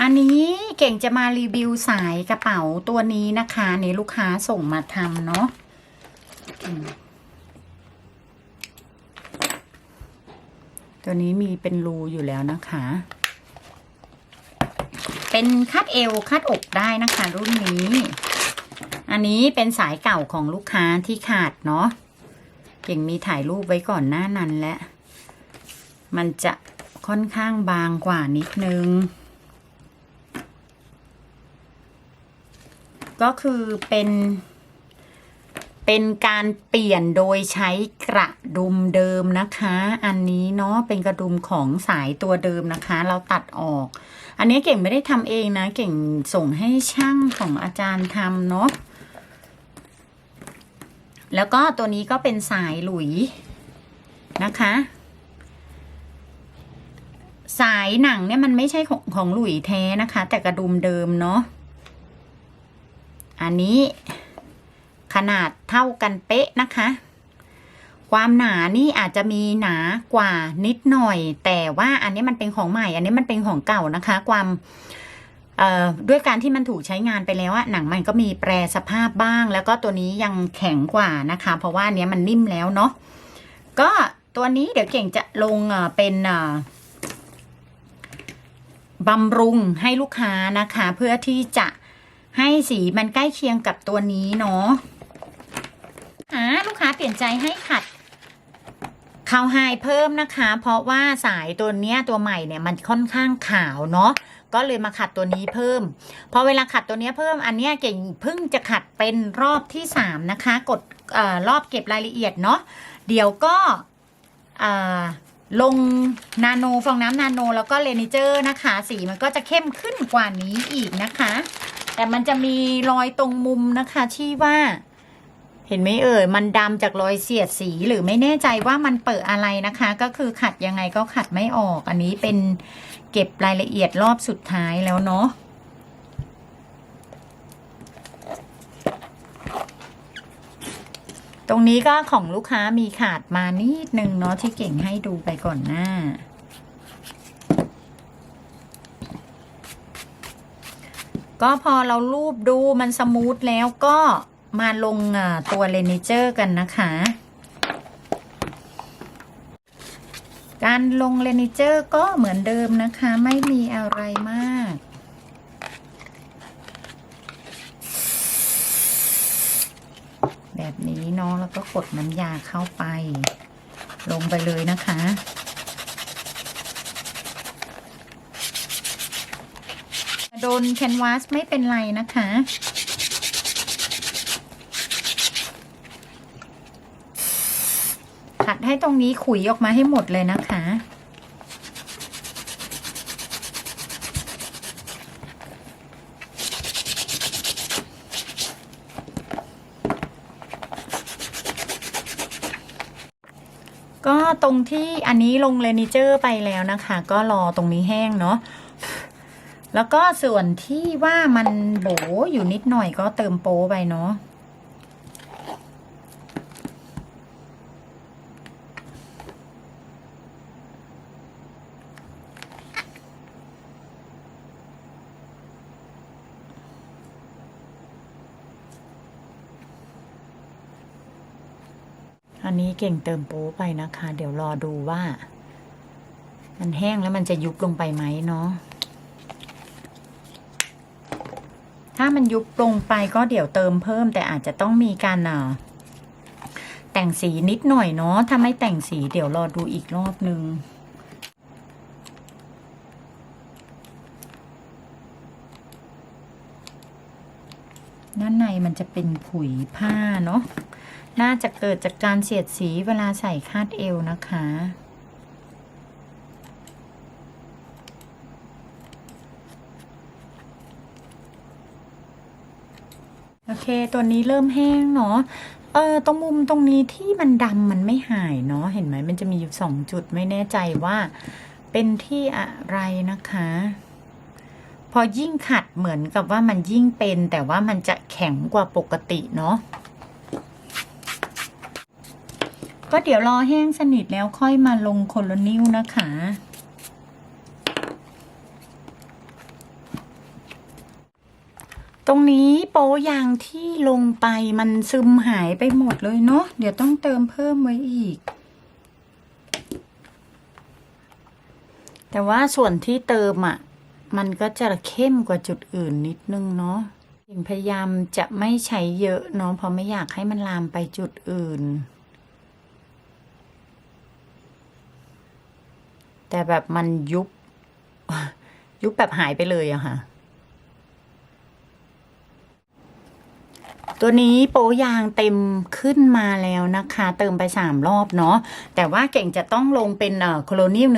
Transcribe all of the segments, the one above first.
อันนี้เก่งจะมารีวิวสายกระเป๋าตัวนี้นะคะนี่ลูกค้าส่งมาทำเนาะตัวนี้มีเป็นรูอยู่แล้วนะคะ เป็นคาดเอวคาดอกได้นะคะ รุ่นนี้ อันนี้เป็นสายเก่าของลูกค้าที่ขาดเนาะเก่งมีถ่ายรูปไว้ก่อนหน้านั้นและ มันจะค่อนข้างบางกว่านิดนึง ก็คือเป็นเป็นการเปลี่ยนโดยใช้กระดุมเดิมนะคะ อันนี้เนาะเป็นกระดุมของสายตัวเดิมนะคะ เราตัดออก อันนี้เก่งไม่ได้ทำเองนะ เก่งส่งให้ช่างของอาจารย์ทำเนาะแล้วก็ตัวนี้ก็เป็นสายหลุยนะคะ สายหนังเนี่ยมันไม่ใช่ของของหลุยแท้นะคะ แต่กระดุมเดิมเนาะ อันนี้ ขนาดเท่ากันเป๊ะนะคะ ความหนานี่อาจจะมีหนากว่านิดหน่อย แต่ว่าอันนี้มันเป็นของใหม่ อันนี้มันเป็นของเก่านะคะ ความด้วยการที่มันถูกใช้งานไปแล้วอะหนังมันก็มีแปรสภาพบ้าง แล้วก็ตัวนี้ยังแข็งกว่านะคะ เพราะว่าเนี้ยมันนิ่มแล้วเนาะก็ตัวนี้เดี๋ยวเก่งจะลงเป็นบำรุงให้ลูกค้านะคะ เพื่อที่จะ ให้สีมันใกล้เคียงกับตัวนี้เนาะอ่าลูกค้าเปลี่ยนใจให้ขัดคาไฮเพิ่มนะคะ เพราะว่าสายตัวเนี้ยตัวใหม่เนี่ยมันค่อนข้างขาวเนาะก็เลยมาขัดตัวนี้เพิ่ม พอเวลาขัดตัวเนี้ยเพิ่มอันเนี้ยเก่งเพิ่งจะขัดเป็นรอบที่สามนะคะ กดอรอบเก็บรายละเอียดเนาะเดี๋ยวก็ลงนาโนฟองน้ำนาโน แล้วก็เลนิเจอร์นะคะ สีมันก็จะเข้มขึ้นกว่านี้อีกนะคะ แต่มันจะมีรอยตรงมุมนะคะที่ว่า เห็นไหมเอ่ยมันดำจากรอยเสียดสีหรือไม่แน่ใจว่ามันเปิดอะไรนะคะ ก็คือขัดยังไงก็ขัดไม่ออก อันนี้เป็นเก็บรายละเอียดรอบสุดท้ายแล้วเนาะตรงนี้ก็ของลูกค้ามีขาดมานิดนึงเนาะที่เก่งให้ดูไปก่อนหน้า ก็พอเรารูปดูมันสมูทแล้วก็มาลงตัวเลนิเจอร์กันนะคะ การลงเลนิเจอร์ก็เหมือนเดิมนะคะ ไม่มีอะไรมากแบบนี้เนาะแล้วก็กดน้ำยาเข้าไป ลงไปเลยนะคะ โดนแคนวาสไม่เป็นไรนะคะ ขัดให้ตรงนี้ขุยออกมาให้หมดเลยนะคะก็ตรงที่อันนี้ลงเลนิเจอร์ไปแล้วนะคะ ก็รอตรงนี้แห้งเนาะ แล้วก็ส่วนที่ว่ามันโบอยู่นิดหน่อยก็เติมโป๊ไปเนาะอันนี้เก่งเติมโป๊ไปนะคะ เดี๋ยวรอดูว่า มันแห้งแล้วมันจะยุบลงไปไหมเนาะ ถ้ามันยุบลงไปก็เดี๋ยวเติมเพิ่ม แต่อาจจะต้องมีการแต่งสีนิดหน่อยเนาะถ้าไม่แต่งสีเดี๋ยวรอดูอีกรอบนึงด้านในมันจะเป็นขุยผ้าเนาะ น่าจะเกิดจากการเสียดสีเวลาใส่คาดเอวนะคะ โอเค ตัวนี้เริ่มแห้งเนาะ เออ ตรงมุมตรงนี้ที่มันดำมันไม่หายเนาะ เห็นไหม มันจะมีอยู่สองจุดไม่แน่ใจว่า เป็นที่อะไรนะคะ พอยิ่งขัดเหมือนกับว่ามันยิ่งเป็น แต่ว่ามันจะแข็งกว่าปกติเนาะ ก็เดี๋ยวรอแห้งสนิทแล้วค่อยมาลงโคโลนิลนะคะ ตรงนี้โป๊ยางที่ลงไปมันซึมหายไปหมดเลยเนาะเดี๋ยวต้องเติมเพิ่มไว้อีก แต่ว่าส่วนที่เติมอะ่ะ มันก็จะเข้มกว่าจุดอื่นนิดนึงเนาะพยายามจะไม่ใช้เยอะเนาะเพราะไม่อยากให้มันลามไปจุดอื่น แต่แบบมันยุบ ยุบแบบหายไปเลยอะค่ะ ตัวนี้โปยางเต็มขึ้นมาแล้วนะคะ เติมไป 3 รอบเนาะแต่ว่าเก่งจะต้องลงเป็นโคโลนิม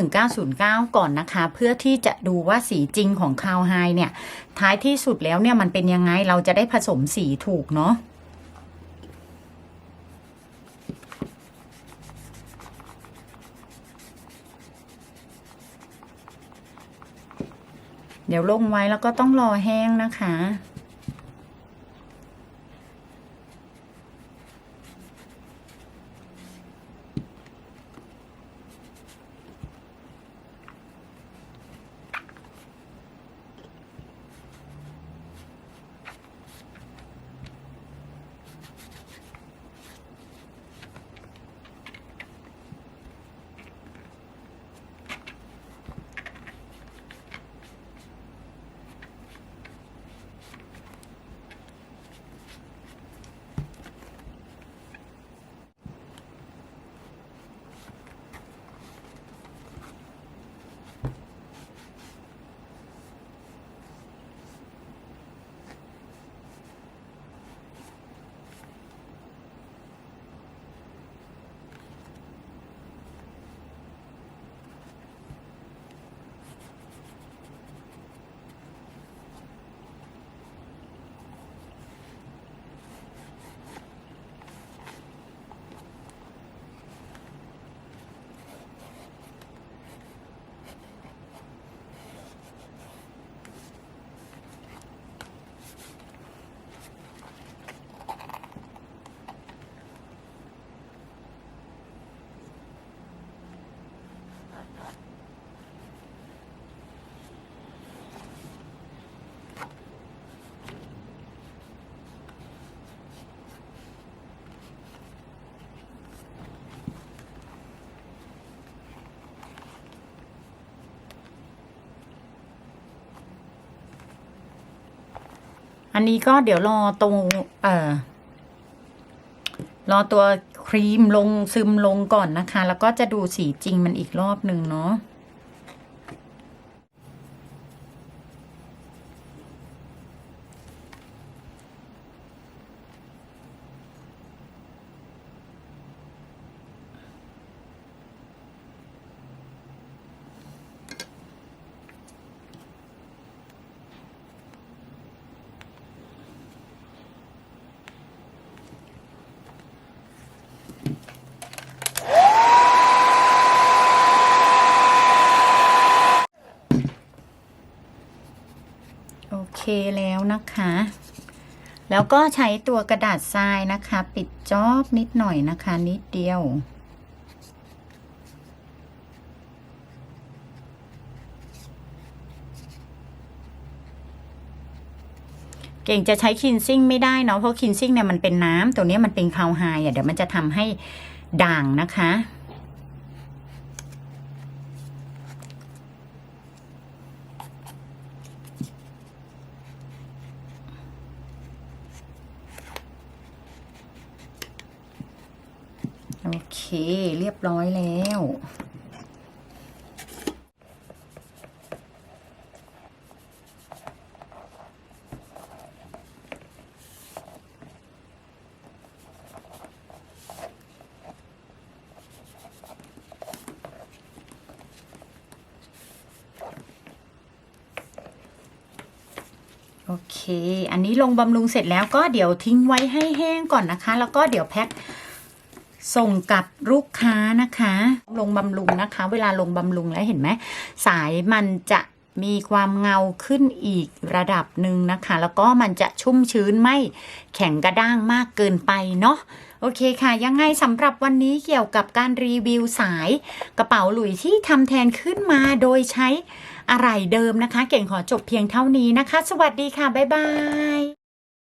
1909 ก่อนนะคะ เพื่อที่จะดูว่าสีจริงของคาวไฮเนี่ย ท้ายที่สุดแล้วเนี่ยมันเป็นยังไงเราจะได้ผสมสีถูกเนาะเดี๋ยวลงไว้แล้วก็ต้องรอแห้งนะคะ อันนี้ก็เดี๋ยวรอตรงเอ่อรอตัวครีมลงซึมลงก่อนนะคะ แล้วก็จะดูสีจริงมันอีกรอบหนึ่งเนาะ โอเคแล้วนะคะ แล้วก็ใช้ตัวกระดาษทรายนะคะ ปิดจอบนิดหน่อยนะคะ นิดเดียว เก่งจะใช้คินซิ่งไม่ได้เนาะเพราะคินซิ่งเนี่ยมันเป็นน้ำตัวนี้มันเป็นคาวไฮอะเดี๋ยวมันจะทำให้ด่างนะคะ โอเค เรียบร้อยแล้ว โอเค อันนี้ลงบำรุงเสร็จแล้วก็เดี๋ยวทิ้งไว้ให้แห้งก่อนนะคะ แล้วก็เดี๋ยวแพ็ค ส่งกับลูกค้านะคะ ลงบำรุงนะคะ เวลาลงบำรุงแล้วเห็นไหมสายมันจะมีความเงาขึ้นอีกระดับหนึ่งนะคะ แล้วก็มันจะชุ่มชื้นไม่แข็งกระด้างมากเกินไปเนาะโอเคค่ะ ยังไงสำหรับวันนี้เกี่ยวกับการรีวิวสายกระเป๋าหลุยที่ทำแทนขึ้นมาโดยใช้อะไรเดิมนะคะ เก่งขอจบเพียงเท่านี้นะคะ สวัสดีค่ะ บ๊ายบาย